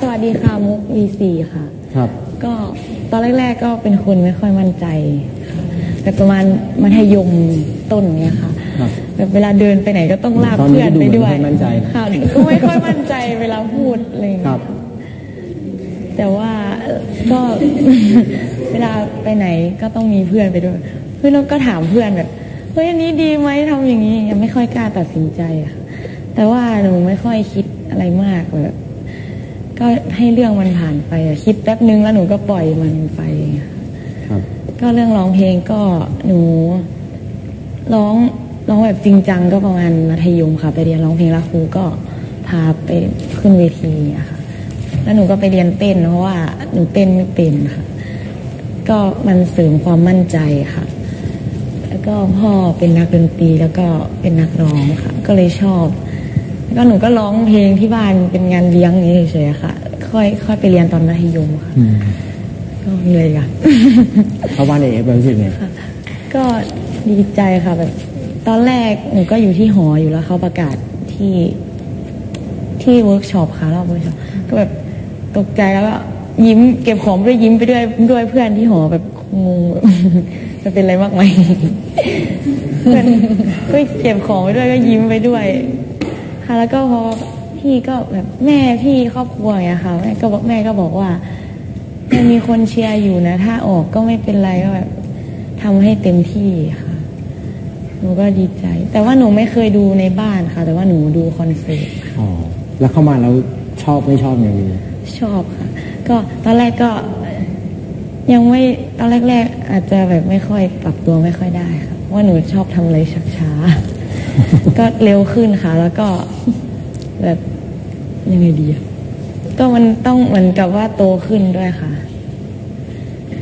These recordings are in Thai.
สวัสดีค่ะ มุก V4 ค่ะ ครับ ก็ตอนแรกๆก็เป็นคนไม่ค่อยมั่นใจค่ะแต่ประมาณมัธยมต้นเนี้ยค่ะครับแบบเวลาเดินไปไหนก็ต้องลากตอนนี้เพื่อนไปด้วยดูไม่ค่อยมั่นใจนะค่ะก็ไม่ค่อยมั่นใจเวลาพูดอะไรอย่างคเงี้รัยบแต่ว่าเอ่อก็ เวลาไปไหนก็ต้องมีเพื่อนไปด้วย เพื่อนก็ถามเพื่อนแบบเฮ้ยอันนี้ดีไหมทำอย่างนี้ยังไม่ค่อยกล้าตัดสินใจอะค่ะแต่ว่าหนูไม่ค่อยคิดอะไรมากแบบ ก็ให้เรื่องมันผ่านไปอะคิดแป๊บนึงแล้วหนูก็ปล่อยมันไปค่ะครับ ก็เรื่องร้องเพลงก็หนูร้องร้องแบบจริงจังก็ประมาณมัธยมค่ะ ไปเรียนร้องเพลงแล้วครูก็พาไปขึ้นเวทีอะค่ะ แล้วหนูก็ไปเรียนเต้นเพราะว่าหนูเต้นไม่เป็นค่ะ ก็มันเสริมความมั่นใจค่ะ แล้วก็พ่อเป็นนักดนตรีแล้วก็เป็นนักร้องค่ะ ก็เลยชอบ แล้วก็หนูก็ร้องเพลงที่บ้านเป็นงานเลี้ยงนี้เฉยๆค่ะ ค่อยค่อยไปเรียนตอนมัธยมค่ะอืมก็เหนื่อยค่ะเข้าบ้านเอฟรู้สึกไงค่ะก็ดีใจค่ะแบบตอนแรกหนูก็อยู่ที่หออยู่แล้วเขาประกาศที่ที่เวิร์กช็อปค่ะรอบเวิร์กช็อปก็แบบตกใจแล้วก็ยิ้มเก็บของไปด้วยยิ้มไปด้วยด้วยเพื่อนที่หอแบบงงแบบจะเป็นอะไรมากไหมเพื่อนก็เก็บของไปด้วยก็ยิ้มไปด้วย ค่ะ แล้วก็พอพี่ก็แบบแม่พี่ครอบครัวอย่างเงี้ยค่ะแม่ก็บอกแม่ก็บอกว่ายังมีคนเชียร์อยู่นะ ถ้าออกก็ไม่เป็นไรก็แบบทำให้เต็มที่ค่ะหนูก็ดีใจ แต่ว่าหนูไม่เคยดูในบ้านค่ะ แต่ว่าหนูดูคอนเสิร์ตค่ะอ๋อแล้วเข้ามาแล้วชอบไม่ชอบอย่างนี้ชอบค่ะ ก็ตอนแรกก็ยังไม่ตอนแรกๆอาจจะแบบไม่ค่อยปรับตัวไม่ค่อยได้ค่ะเพราะว่าหนูชอบทำอะไรชักช้า ก็เร็วขึ้นค่ะ แล้วก็แบบยังไงดีอะก็มันต้องเหมือนกับว่าโตขึ้นด้วยค่ะ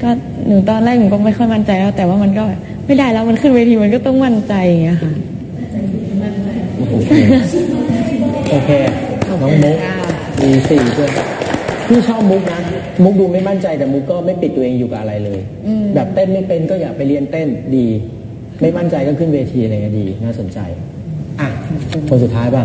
ก็หนูตอนแรกหนูก็ไม่ค่อยมั่นใจแล้ว แต่ว่ามันก็แบบไม่ได้แล้วมันขึ้นเวทีมันก็ต้องมั่นใจอย่างเงี้ยค่ะโอเคโอเคน้องมุกมีสี่เพื่อนพี่ชอบมุกนะ มุกดูไม่มั่นใจแต่มุกก็ไม่ปิดตัวเองอยู่กับอะไรเลย แบบเต้นไม่เป็นก็อย่าไปเรียนเต้นดี ไม่มั่นใจก็ขึ้นเวทีอะไรก็ดี น่าสนใจ อะ คนสุดท้ายป่ะ